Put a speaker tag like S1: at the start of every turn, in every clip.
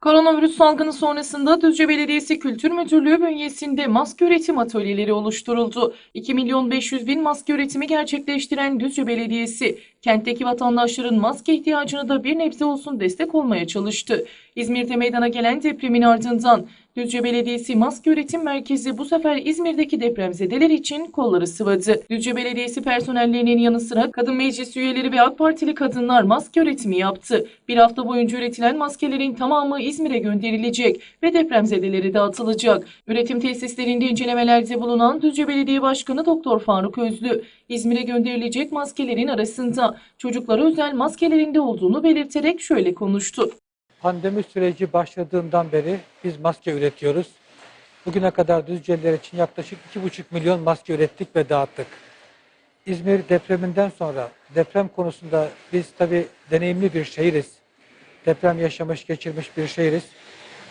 S1: Koronavirüs salgını sonrasında Düzce Belediyesi Kültür Müdürlüğü bünyesinde maske üretim atölyeleri oluşturuldu. 2 milyon 500 bin maske üretimi gerçekleştiren Düzce Belediyesi, kentteki vatandaşların maske ihtiyacını da bir nebze olsun destek olmaya çalıştı. İzmir'de meydana gelen depremin ardından Düzce Belediyesi Maske Üretim Merkezi bu sefer İzmir'deki depremzedeler için kolları sıvadı. Düzce Belediyesi personellerinin yanı sıra kadın meclis üyeleri ve AK Partili kadınlar maske üretimi yaptı. Bir hafta boyunca üretilen maskelerin tamamı İzmir'e gönderilecek ve depremzedelere dağıtılacak. Üretim tesislerinde incelemelerde bulunan Düzce Belediye Başkanı Doktor Faruk Özlü, İzmir'e gönderilecek maskelerin arasında çocuklara özel maskelerinde olduğunu belirterek şöyle konuştu.
S2: Pandemi süreci başladığından beri biz maske üretiyoruz. Bugüne kadar Düzceliler için yaklaşık 2,5 milyon maske ürettik ve dağıttık. İzmir depreminden sonra deprem konusunda biz tabii deneyimli bir şehiriz. Deprem yaşamış, geçirmiş bir şehiriz.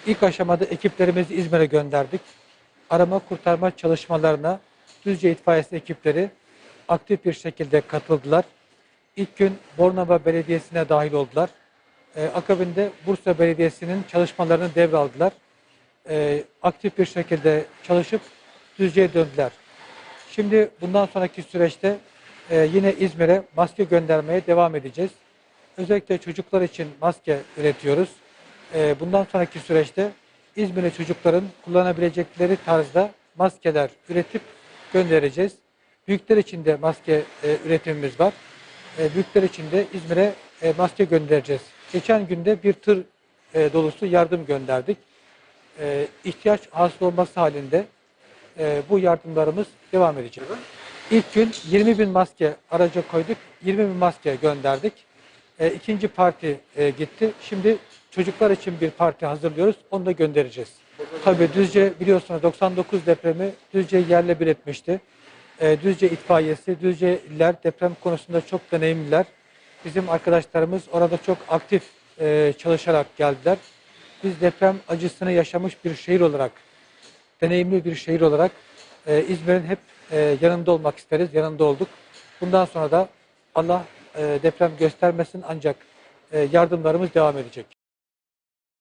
S2: İlk aşamada ekiplerimizi İzmir'e gönderdik. Arama kurtarma çalışmalarına Düzce İtfaiyesi ekipleri aktif bir şekilde katıldılar. İlk gün Bornova Belediyesi'ne dahil oldular. Ee, akabinde Bursa Belediyesi'nin çalışmalarını devraldılar. Ee, aktif bir şekilde çalışıp Düzce'ye döndüler. Şimdi bundan sonraki süreçte e, yine İzmir'e maske göndermeye devam edeceğiz. Özellikle çocuklar için maske üretiyoruz. Ee, bundan sonraki süreçte İzmir'e çocukların kullanabilecekleri tarzda maskeler üretip göndereceğiz. Büyükler için de maske e, üretimimiz var. E, büyükler için de İzmir'e e, maske göndereceğiz. Geçen günde bir tır e, dolusu yardım gönderdik. E, ihtiyaç hasıl olması halinde bu yardımlarımız devam edecek. İlk gün 20 bin maske araca koyduk, 20 bin maske gönderdik. E, ikinci parti gitti. Şimdi çocuklar için bir parti hazırlıyoruz, onu da göndereceğiz. Tabii Düzce biliyorsunuz 99 depremi Düzce yerle bir etmişti. E, Düzce itfaiyesi, Düzceliler deprem konusunda çok deneyimliler. Bizim arkadaşlarımız orada çok aktif e, çalışarak geldiler. Biz deprem acısını yaşamış bir şehir olarak, deneyimli bir şehir olarak e, İzmir'in hep yanında olmak isteriz, yanında olduk. Bundan sonra da Allah deprem göstermesin ancak yardımlarımız devam edecek.